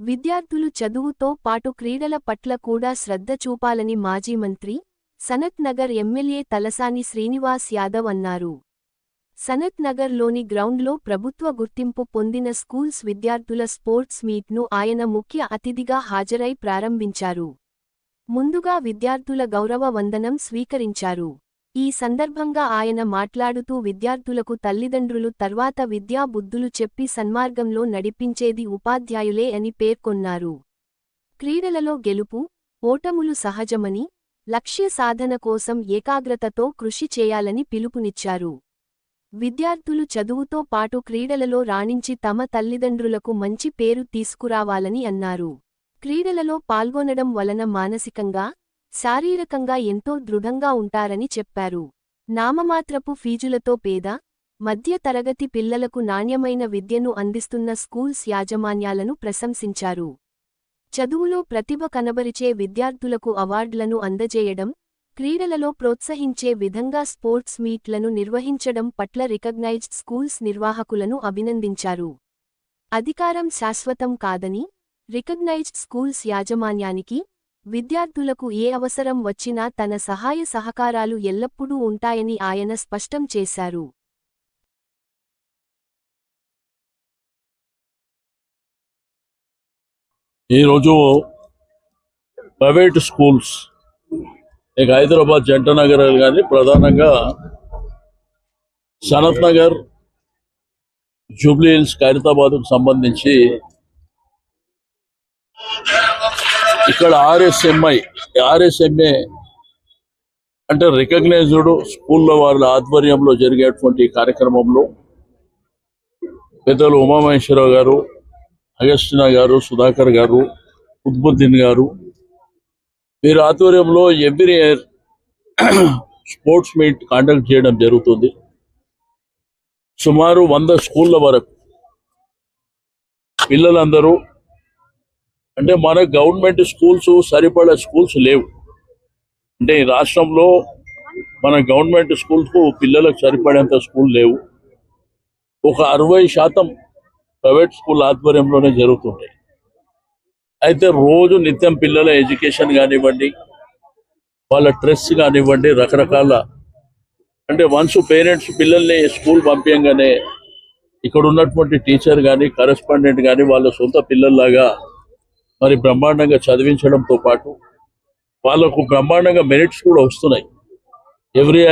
విద్యార్థులు చదువుతో పాటు క్రీడల పట్ల కూడా శ్రద్ధ చూపాలని మాజీ మంత్రి సనత్ నగర్ ఎమ్మెల్యే తలసాని శ్రీనివాస్ యాదవ్ అన్నారు. సనత్ నగర్లోని గ్రౌండ్లో ప్రభుత్వ గుర్తింపు పొందిన స్కూల్స్ విద్యార్థుల స్పోర్ట్స్ మీట్ను ఆయన ముఖ్య అతిథిగా హాజరై ప్రారంభించారు. ముందుగా విద్యార్థుల గౌరవ వందనం స్వీకరించారు. ఈ సందర్భంగా ఆయన మాట్లాడుతూ విద్యార్థులకు తల్లిదండ్రులు తర్వాత విద్యా బుద్ధులు చెప్పి సన్మార్గంలో నడిపించేది ఉపాధ్యాయులే అని పేర్కొన్నారు. క్రీడలలో గెలుపు ఓటములు సహజమని లక్ష్య సాధన కోసం ఏకాగ్రతతో కృషి చేయాలని పిలుపునిచ్చారు. విద్యార్థులు చదువుతో పాటు క్రీడలలో రాణించి తమ తల్లిదండ్రులకు మంచి పేరు తీసుకురావాలని అన్నారు. క్రీడలలో పాల్గొనడం వలన మానసికంగా శారీరకంగా ఎంతో దృఢంగా ఉంటారని చెప్పారు. నామమాత్రపు ఫీజులతో పేద మధ్య తరగతి పిల్లలకు నాణ్యమైన విద్యను అందిస్తున్న స్కూల్స్ యాజమాన్యాలను ప్రశంసించారు. చదువులో ప్రతిభ కనబరిచే విద్యార్థులకు అవార్డులను అందజేయడం క్రీడలలో ప్రోత్సహించే విధంగా స్పోర్ట్స్ మీట్లను నిర్వహించడం పట్ల రికగ్నైజ్డ్ స్కూల్స్ నిర్వాహకులను అభినందించారు. అధికారం శాశ్వతం కాదని రికగ్నైజ్డ్ స్కూల్స్ యాజమాన్యానికి విద్యార్థులకు ఏ అవసరం వచ్చినా తన సహాయ సహకారాలు ఎల్లప్పుడూ ఉంటాయని ఆయన స్పష్టం చేశారు. ఈరోజు ప్రైవేట్ స్కూల్స్ ఇక హైదరాబాద్ జంట నగర్ కానీ ప్రధానంగా సనత్ నగర్ జూబ్లీ హిల్స్ ఖైరతాబాద్కు సంబంధించి ఇక్కడ ఆర్ఎస్ఎంఐ ఆర్ఎస్ఎంఏ అంటే రికగ్నైజ్డ్ స్కూల్లో వాళ్ళ ఆధ్వర్యంలో జరిగేటువంటి కార్యక్రమంలో పెద్దలు ఉమామహేశ్వరరావు గారు అగస్టినా గారు సుధాకర్ గారు కుత్బుద్దీన్ గారు. వీరి ఆధ్వర్యంలో every year sports meet conduct చేయడం జరుగుతుంది. సుమారు వంద స్కూళ్ళ వరకు పిల్లలందరూ అంటే మన గవర్నమెంట్ స్కూల్స్ సరిపడే స్కూల్స్ లేవు. అంటే ఈ రాష్ట్రంలో మన గవర్నమెంట్ స్కూల్స్కు పిల్లలకు సరిపడేంత స్కూల్ లేవు. ఒక అరవై శాతం ప్రైవేట్ స్కూల్ ఆధ్వర్యంలోనే జరుగుతుంటాయి. అయితే రోజు నిత్యం పిల్లల ఎడ్యుకేషన్ కానివ్వండి వాళ్ళ డ్రెస్ కానివ్వండి రకరకాల అంటే వన్స్ పేరెంట్స్ పిల్లల్ని స్కూల్ పంపించగానే ఇక్కడ ఉన్నటువంటి టీచర్ కానీ కరెస్పాండెంట్ కానీ వాళ్ళ సొంత పిల్లల్లాగా మరి బ్రహ్మాండంగా చదివించడంతో పాటు వాళ్ళకు బ్రహ్మాండంగా మెరిట్స్ కూడా వస్తున్నాయి. Every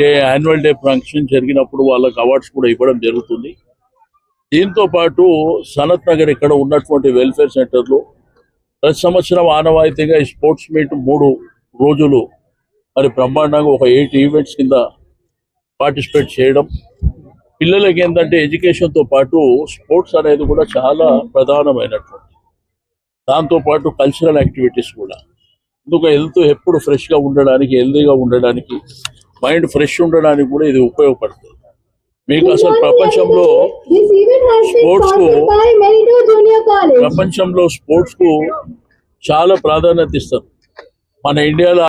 day annual day function జరిగినప్పుడు వాళ్ళకి అవార్డ్స్ కూడా ఇవ్వడం జరుగుతుంది. దీంతో పాటు సనత్ నగర్ ఇక్కడ ఉన్నటువంటి వెల్ఫేర్ సెంటర్లో ప్రతి సంవత్సరం ఆనవాయితీగా ఈ స్పోర్ట్స్ మీట్ మూడు రోజులు మరి బ్రహ్మాండంగా ఒక ఎయిట్ ఈవెంట్స్ కింద పార్టిసిపేట్ చేయడం. పిల్లలకి ఏంటంటే ఎడ్యుకేషన్తో పాటు స్పోర్ట్స్ అనేది కూడా చాలా ప్రధానమైనటువంటి దాంతో పాటు కల్చరల్ యాక్టివిటీస్ కూడా. ఎందుకు హెల్త్ ఎప్పుడు ఫ్రెష్గా ఉండడానికి హెల్తీగా ఉండడానికి మైండ్ ఫ్రెష్ ఉండడానికి కూడా ఇది ఉపయోగపడుతుంది. మీకు అసలు ప్రపంచంలో Sports కు-. ప్రపంచంలో స్పోర్ట్స్కు చాలా ప్రాధాన్యత ఇస్తారు. మన ఇండియాలో